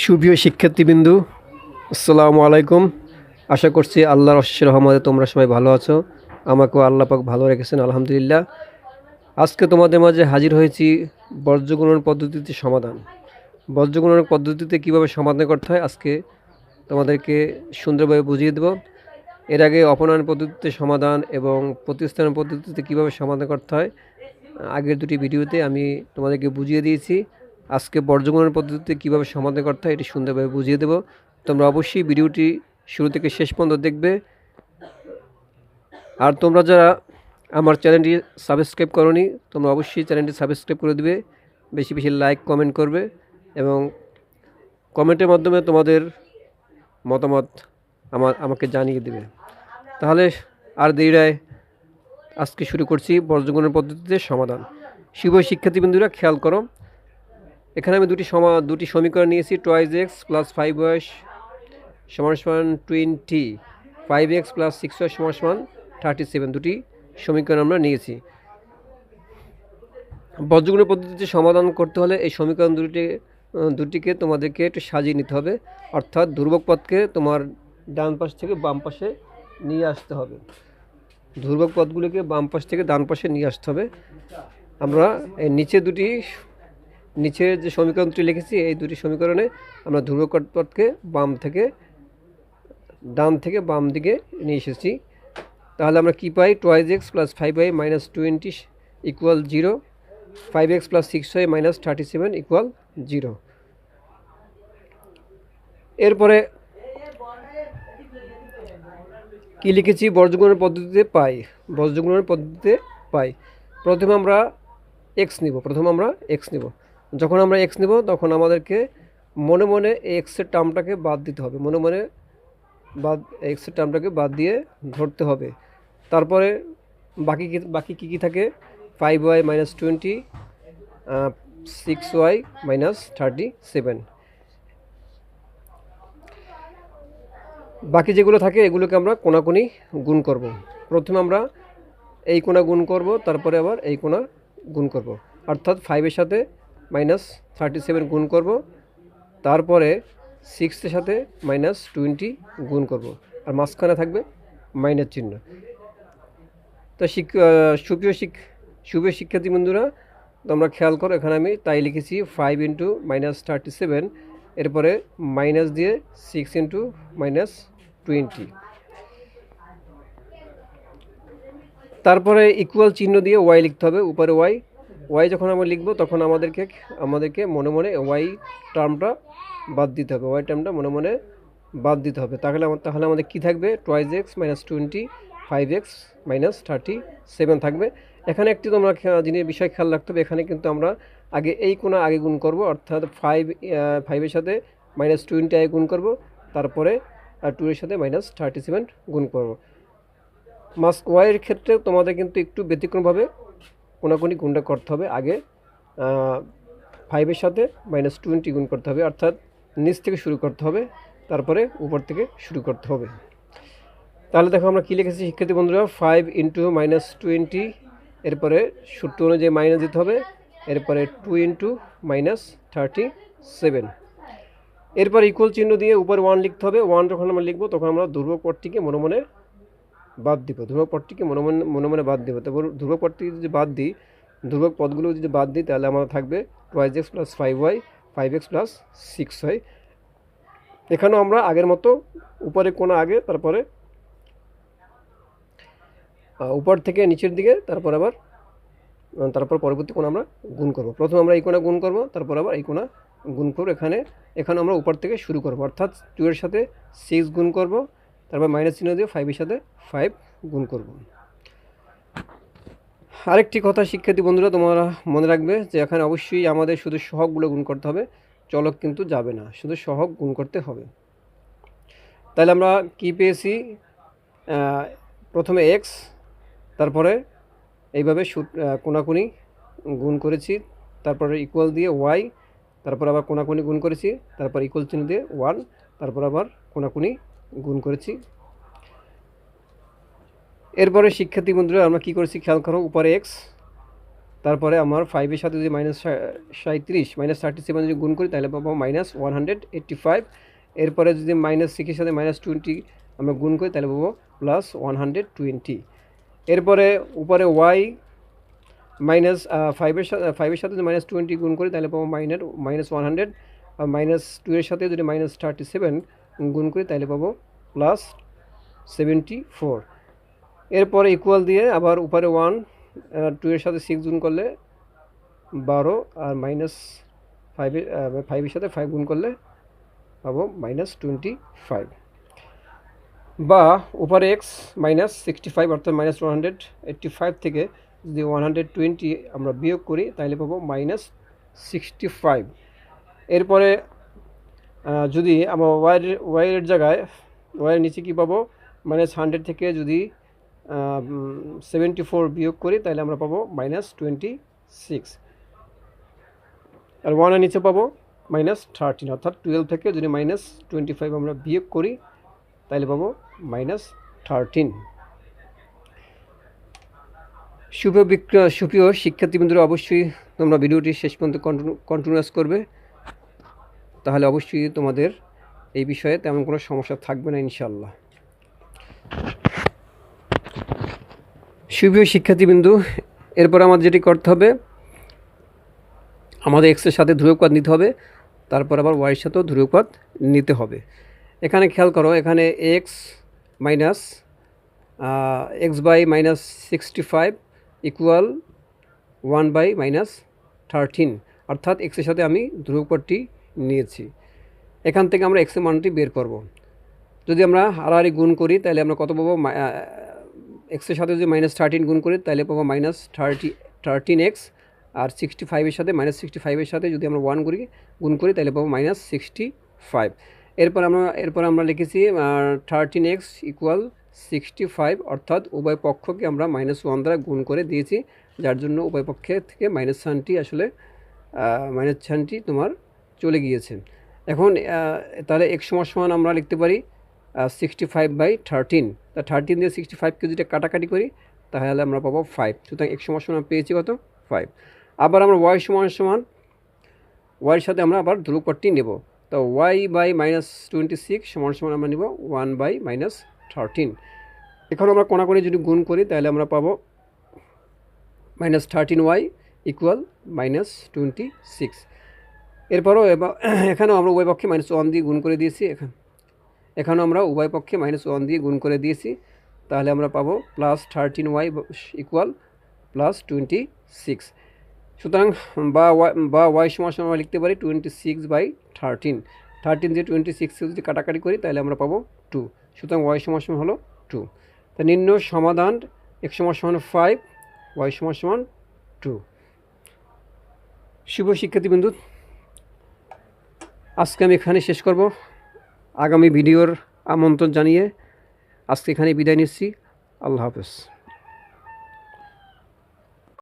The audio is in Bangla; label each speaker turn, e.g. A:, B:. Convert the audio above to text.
A: সুপ্রিয় শিক্ষার্থীবৃন্দু, আসসালামু আলাইকুম। আশা করছি আল্লাহর অশেষ রহমতে তোমরা সবাই ভালো আছো। আমাকেও আল্লাহ পাক ভালো রেখেছেন, আলহামদুলিল্লাহ। আজকে তোমাদের মাঝে হাজির হয়েছি বর্জ্যগুণন পদ্ধতিতে সমাধান। বর্জ্যগুণন পদ্ধতিতে কীভাবে সমাধান করতে হয় আজকে তোমাদেরকে সুন্দরভাবে বুঝিয়ে দেব। এর আগে অপনয়ন পদ্ধতিতে সমাধান এবং প্রতিস্থান পদ্ধতিতে কীভাবে সমাধান করতে হয়, আগের দুটি ভিডিওতে আমি তোমাদেরকে বুঝিয়ে দিয়েছি। আজকে বর্জ্যগুণের পদ্ধতিতে কীভাবে সমাধান করতে হয়, এটি সুন্দরভাবে বুঝিয়ে দেবো। তোমরা অবশ্যই ভিডিওটি শুরু থেকে শেষ পর্যন্ত দেখবে। আর তোমরা যারা আমার চ্যানেলটি সাবস্ক্রাইব করনি, তোমরা অবশ্যই চ্যানেলটি সাবস্ক্রাইব করে দিবে। বেশি বেশি লাইক, কমেন্ট করবে এবং কমেন্টের মাধ্যমে তোমাদের মতামত আমার আমাকে জানিয়ে দেবে। তাহলে আর দেরি নয়, আজকে শুরু করছি বর্জ্যগুণের পদ্ধতিতে সমাধান। শুভ শিক্ষার্থীবৃন্দুরা, খেয়াল করো এখানে আমি দুটি সমা দুটি সমীকরণ নিয়েছি টয়েস এক্স প্লাস ফাইভ ওয়াইস সমান সমান twenty five x plus six y সমান সমান থার্টি সেভেন দুটি সমীকরণ আমরা নিয়েছি। বজ্রগুণের পদ্ধতিতে সমাধান করতে হলে এই সমীকরণ দুটি দুটিকে তোমাদেরকে একটু সাজিয়ে নিতে হবে। অর্থাৎ দুর্ভোগ পথকে তোমার ডান পাশ থেকে বাম পাশে নিয়ে আসতে হবে। দুর্ভোগ পথগুলিকে বাম পাশ থেকে ডান পাশে নিয়ে আসতে হবে। আমরা নিচে দুটি নিচের যে সমীকরণটি লিখেছি, এই দুটি সমীকরণে আমরা ধ্রুবক পথকে বাম থেকে, ডান থেকে বাম দিকে নিয়ে এসেছি। তাহলে আমরা কী পাই? Twice x plus five y minus twenty equal zero five x plus six y minus thirty seven equal zero এরপরে কি লিখেছি? বর্জ্যগুণের পদ্ধতিতে পাই। বর্জ্যগুণের পদ্ধতিতে পাই। প্রথমে আমরা এক্স নিব, প্রথমে আমরা এক্স নিব। যখন আমরা এক্স নেব, তখন আমাদেরকে মনে মনে এই এক্সের টার্মটাকে বাদ দিতে হবে। মনে মনে বাদ এক্সের টার্মটাকে বাদ দিয়ে ধরতে হবে। তারপরে বাকি বাকি কী কী থাকে? Five y minus twenty six y minus thirty seven বাকি যেগুলো থাকে, এগুলোকে আমরা কোনাকুনি গুণ করব। প্রথমে আমরা এই কোণা গুণ করব, তারপরে আবার এই কোণা গুণ করব। অর্থাৎ ফাইভের সাথে মাইনাস থার্টি সেভেন গুণ করব, তারপরে সিক্সের সাথে মাইনাস টোয়েন্টি গুণ করব, আর মাঝখানে থাকবে মাইনাস চিহ্ন। তো শিক সুপ্রিয় শিক সুপ্রিয় শিক্ষার্থী বন্ধুরা, তোমরা খেয়াল করো, এখানে আমি তাই লিখেছি five into minus thirty seven এরপরে মাইনাস দিয়ে সিক্স ইন্টু মাইনাস টোয়েন্টি তারপরে ইকুয়াল চিহ্ন দিয়ে ওয়াই লিখতে হবে, উপরে ওয়াই ওয়াই যখন আমরা লিখব, তখন আমাদেরকে আমাদেরকে মনে মনে ওয়াই টার্মটা বাদ দিতে হবে। ওয়াই টার্মটা মনে মনে বাদ দিতে হবে। তাহলে আমার, তাহলে আমাদের কী থাকবে? Twice x minus twenty five x minus thirty seven থাকবে। এখানে একটি তোমরা জিনিস, বিষয় খেয়াল রাখতে হবে। এখানে কিন্তু আমরা আগে এই কোণা আগে গুণ করব, অর্থাৎ ফাইভ ফাইভের সাথে মাইনাস টোয়েন্টি আগে গুণ করব, তারপরে টু এর সাথে মাইনাস থার্টি সেভেন গুণ করব। মাস ওয়াইয়ের ক্ষেত্রে তোমাদের কিন্তু একটু ব্যতিক্রমভাবে কোনাকুনি গুণটা করতে হবে। আগে ফাইভের সাথে মাইনাস টোয়েন্টি গুণ করতে হবে, অর্থাৎ নিচ থেকে শুরু করতে হবে, তারপরে উপর থেকে শুরু করতে হবে। তাহলে দেখো আমরা কী লিখেছি? শিক্ষার্থী বন্ধুরা ফাইভ ইন্টু মাইনাস টোয়েন্টি এরপরে সূত্র অনুযায়ী মাইনাস দিতে হবে, এরপরে two into minus thirty seven এরপর ইকুয়াল চিহ্ন দিয়ে উপরে ওয়ান লিখতে হবে ওয়ান যখন আমরা লিখব, তখন আমরা ধ্রুবক পদটিকে মনে মনে বাদ দিব, ধ্রুবক পদটিকে মনে মনে মনে মনে বাদ দিব। তারপর ধ্রুবক পদটিকে যদি বাদ দিই, ধ্রুবক পদগুলো যদি বাদ দিই, তাহলে আমাদের থাকবে twice x plus five y five x plus six y এখানেও আমরা আগের মতো, উপরে কোনো আগে, তারপরে উপর থেকে নিচের দিকে, তারপর আবার তারপর পরবর্তী কোণ আমরা গুণ করব। প্রথমে আমরা এই কোণা গুণ করব, তারপর আবার এই কোণা গুণ করব। এখানে এখানে আমরা উপর থেকে শুরু করব, অর্থাৎ টু এর সাথে সিক্স গুণ করব। তারপর মাইনাস চিহ্ন দিয়ে ফাইভের সাথে ফাইভ গুণ করব। আরেকটি কথা, শিক্ষার্থী বন্ধুরা, তোমরা মনে রাখবে যে এখানে অবশ্যই আমাদের শুধু সহগগুলো গুণ করতে হবে, চলক কিন্তু যাবে না, শুধু সহগ গুণ করতে হবে। তাহলে আমরা কি পেয়েছি? প্রথমে এক্স তারপরে এইভাবে কোনাকুনি গুণ করেছি, তারপরে ইকুয়াল দিয়ে ওয়াই তারপর আবার কোনাকুনি গুণ করেছি, তারপর ইকুয়াল চিহ্ন দিয়ে ওয়ান তারপর আবার কোনাকুনি গুণ করেছি। এরপরে শিক্ষার্থী বন্ধুরা, আমরা কী করেছি? খেয়াল করো, উপরে এক্স তারপরে আমার ফাইভের সাথে যদি মাইনাস সাঁত্রিশ মাইনাস থার্টি সেভেন যদি গুণ করি, তাহলে পাবো minus one hundred eighty five এরপরে যদি মাইনাস সিক্সের সাথে মাইনাস টোয়েন্টি আমরা গুণ করি, তাহলে পাবো প্লাস ওয়ান হান্ড্রেড টোয়েন্টি এরপরে উপরে ওয়াই মাইনাস ফাইভের সাথে ফাইভের সাথে যদি মাইনাস টোয়েন্টি গুণ করি, তাহলে পাবো মাইনাস মাইনাস ওয়ান হান্ড্রেড আর মাইনাস টু এর সাথে যদি মাইনাস থার্টি সেভেন গুণ করি তাহলে পাবো প্লাস সেভেন্টি ফোর এরপরে ইকুয়াল দিয়ে আবার উপরে ওয়ান টু এর সাথে সিক্স গুণ করলে বারো আর মাইনাস ফাইভের ফাইভের সাথে ফাইভ গুণ করলে পাবো মাইনাস টোয়েন্টি ফাইভ বা উপরে এক্স মাইনাস সিক্সটি ফাইভ অর্থাৎ minus one hundred eighty five থেকে যদি ওয়ান হান্ড্রেড টোয়েন্টি আমরা বিয়োগ করি তাহলে পাবো মাইনাস সিক্সটি ফাইভ এরপরে যদি আমার ওয়াইয়ের ওয়াইয়ের জায়গায় ওয়াইয়ের নিচে কী পাবো? মাইনাস হান্ড্রেড থেকে যদি সেভেন্টি ফোর বিয়োগ করি, তাহলে আমরা পাবো মাইনাস টোয়েন্টি সিক্স আর ওয়ানের নিচে পাবো মাইনাস থার্টিন অর্থাৎ টুয়েলভ থেকে যদি মাইনাস টোয়েন্টি ফাইভ আমরা বিয়োগ করি, তাহলে পাবো মাইনাস থার্টিন শুভ বিক্র সুপ্রিয় শিক্ষার্থীবৃন্দরা, অবশ্যই তোমরা ভিডিওটি শেষ পর্যন্ত কন্টিনিউয়াস করবে। তাহলে অবশ্যই তোমাদের এই বিষয়ে তেমন কোনো সমস্যা থাকবে না ইনশাল্লাহ সুপ্রিয় শিক্ষার্থীবৃন্দু, এরপর আমাদের যেটি করতে হবে, আমাদের এক্সের সাথে ধ্রুবপাত নিতে হবে, তারপর আবার ওয়াইয়ের সাথেও ধ্রুবপাত নিতে হবে। এখানে খেয়াল করো, এখানে x minus x by minus sixty five equal one by minus thirteen অর্থাৎ এক্সের সাথে আমি ধ্রুবপদটি নিয়েছি। এখান থেকে আমরা এক্সের মানটি বের করব। যদি আমরা হারাহারি গুণ করি, তাহলে আমরা কত পাবো? এক্সের সাথে যদি মাইনাস থার্টিন গুণ করি, তাহলে পাবো মাইনাস থার্টি থার্টিন এক্স আর সিক্সটি ফাইভের সাথে মাইনাস সিক্সটি ফাইভের সাথে যদি আমরা ওয়ান করি, গুণ করি, তাহলে পাবো মাইনাস সিক্সটি ফাইভ এরপর আমরা এরপর আমরা লিখেছি thirteen x equal sixty five অর্থাৎ উভয় পক্ষকে আমরা মাইনাস ওয়ান দ্বারা গুণ করে দিয়েছি, যার জন্য উভয় পক্ষের থেকে মাইনাস সানটি আসলে মাইনাস সানটি তোমার চলে গিয়েছে। এখন তাহলে এক সমান সমান আমরা লিখতে পারি সিক্সটি ফাইভ বাই থার্টিন তা থার্টিন দিয়ে সিক্সটি ফাইভকে যদি কাটাকাটি করি, তাহলে আমরা পাবো ফাইভ সুতরাং এক সমান সমান পেয়েছি কত? ফাইভ আবার আমরা ওয়াই সমান সমান ওয়াইয়ের সাথে আমরা আবার ধ্রুবপদটি নেব। তো y by minus twenty six সমান সমান আমরা নেব ওয়ান বাই মাইনাস থার্টিন এখন আমরা কোনাকোনি যদি গুণ করি, তাহলে আমরা পাবো minus thirteen y equal minus twenty six এরপরও এখানেও আমরা উভয় পক্ষে মাইনাস ওয়ান দিয়ে গুণ করে দিয়েছি। এখান এখানেও আমরা উভয় পক্ষে মাইনাস ওয়ান দিয়ে গুণ করে দিয়েছি। তাহলে আমরা পাবো plus thirteen y equal plus twenty six সুতরাং বা ওয়াই বা ওয়াই সমান আমরা লিখতে পারি twenty six by thirteen thirteen দিয়ে টোয়েন্টি সিক্সকে যদি কাটাকাটি করি, তাহলে আমরা পাবো টু সুতরাং ওয়াই সমান হলো টু তা নিম্ন সমাধান এক সমান সমান ফাইভ ওয়াই সমান সমান টু শুভ শিক্ষার্থীবৃন্দু আজকে আমি এখানে শেষ করব। আগামী ভিডিওর আমন্ত্রণ জানিয়ে আজকে এখানে বিদায় নিচ্ছি। আল্লাহ হাফেজ।